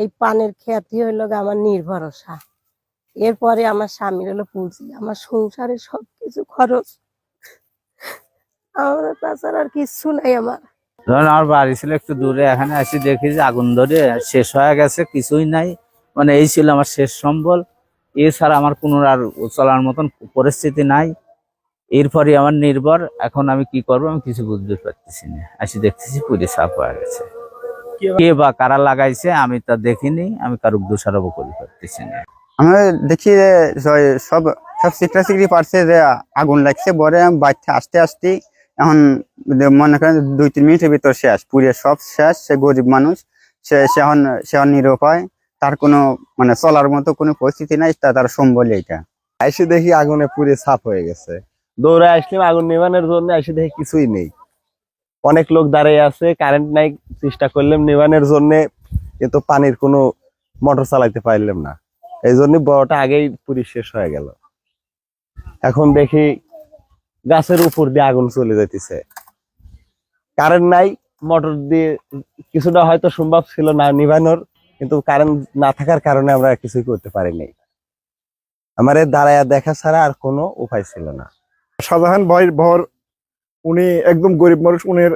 এই পানের খ্যাতি হইল আমার নির্ভরসা এরপরে আমার স্বামীর হলো পুঁজি। আমার সংসারে সবকিছু খরচ। আমার তাছাড়া আর কিচ্ছু নাই আমার। ধরুন আমার বাড়ি ছিল একটু দূরে। এখানে আসি দেখি যে আগুন ধরে শেষ হয়ে গেছে, কিছুই নাই। মানে এই ছিল আমার শেষ সম্বল। এছাড়া আমার কোনো আর চলার মতন পরিস্থিতি নাই। এরপরে আমার নির্ভর। এখন আমি কি করব? আমি কিছু বুঝতে পারতেছি না। আসি দেখতেছি পুরে সাফ হয়ে গেছে। কে বা কারা লাগাইছে আমি তা দেখিনি আমি কারুক দোষারোপ করে পারতেছি না। আমরা দেখি যে সব সব সিকড়া সিকড়ি পারছে যে আগুন লাগছে পরে বাচ্চা আসতে আসতে এখন মনে করেন দুই তিন মিনিটের ভিতর শেষ পুড়ে সব শেষ সে গরিব মানুষ সে সে এখন সে এখন নিরুপায় তার কোনো মানে চলার মতো কোনো পরিস্থিতি নাই তা তার সম্বল এটা এসে দেখি আগুনে পুড়ে সাফ হয়ে গেছে। দৌড়ে আসলাম আগুন নিবানোর জন্য এসে দেখি কিছুই নেই। অনেক লোক দাঁড়িয়ে আছে কারেন্ট নাই চেষ্টা করলাম নিবানোর জন্য কিন্তু পানির কোনো মোটর চালাইতে পারলাম না। এই জন্য বড়টা আগেই পুরি শেষ হয়ে গেল। এখন দেখি গাছের উপর দিয়ে আগুন চলে যাইতেছে। কারেন্ট নাই, মোটর দিয়ে কিছুটা হয়তো সম্ভব ছিল না নিবানোর, কিন্তু কারেন্ট না থাকার কারণে আমরা কিছুই করতে পারিনি আমার দাঁড়ায় দেখা ছাড়া আর কোনো উপায় ছিল না। শাহজাহান ভাইয়ের ভর উনি একদম গরিব মানুষ উনির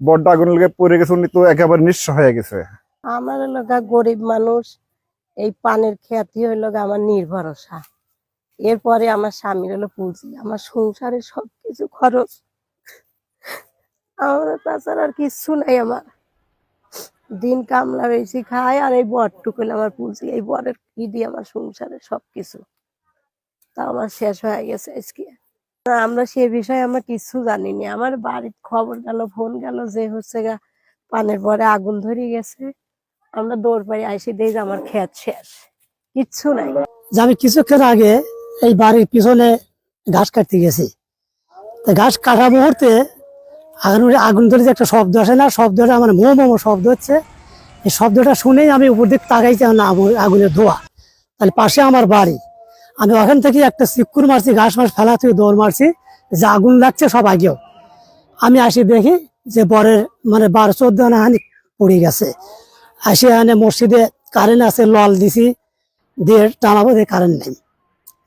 বড্ড আগুন লেগে পড়ে গেছে, উনি তো একেবারে নিঃস্ব হয়ে গেছে। আমার হলো গিয়ে গরিব মানুষ, এই পানের খ্যাতি হইল আমার নির্ভরসা এরপরে আমার স্বামীর হলো পুঁজি, আমার সংসারে সবকিছু খরচ। আমার তাছাড়া আর কিচ্ছু নাই আমার। দিন কামলা বেশি খায়, আর এই বরটুকু আমার পুঁজি, এই বরের কি দিয়ে আমার সংসারে সবকিছু। তা আমার শেষ হয়ে গেছে আজকে। আমরা সে বিষয়ে আমরা কিচ্ছু জানি না আমার বাড়ির খবর গেল ফোন গেল যে হচ্ছে গা পানের পরে আগুন ধরে গেছে। আমরা দৌড় পাড়ি আইসি, দেখি আমার খেত শেষ। কিচ্ছু নাই। আমি কিছুক্ষণ আগে এই বাড়ির পিছনে ঘাস কাটতে গেছি। তো ঘাস কাটা মুহূর্তে আগুন আগুন ধরে যে একটা শব্দ আসে না, শব্দটা আমার মো মো শব্দ হচ্ছে। এই শব্দটা শুনেই আমি উপর দিক তাকাইছি না আগুনের ধোয়া। তাহলে পাশে আমার বাড়ি। আমি ওখান থেকে একটা চিকুর মারছি, ঘাস মাস ফেলা থেকে দৌড় মারছি, যে আগুন লাগছে, সব আগেও। আমি আসি দেখি যে বরের মানে বারো চোদ্দ হানি পড়ে গেছে। আসি এখানে মসজিদে কারেন্ট আছে, লল দিছি, দিয়ে টানাবো দিয়ে কারেন্ট নেই।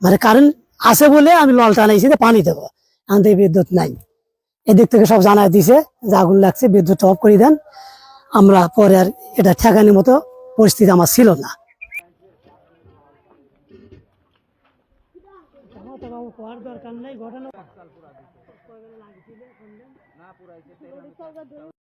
মানে কারেন্ট আছে বলে আমি লল টানাইছি, যে পানি দেবো। থেকে বিদ্যুৎ নাই। এদিক থেকে সব জানাই দিছে যে আগুন লাগছে, বিদ্যুৎ অফ করে দেন। আমরা পরে আর এটা ঠেকানোর মতো পরিস্থিতি আমার ছিল না। দরকার নাই ঘটনা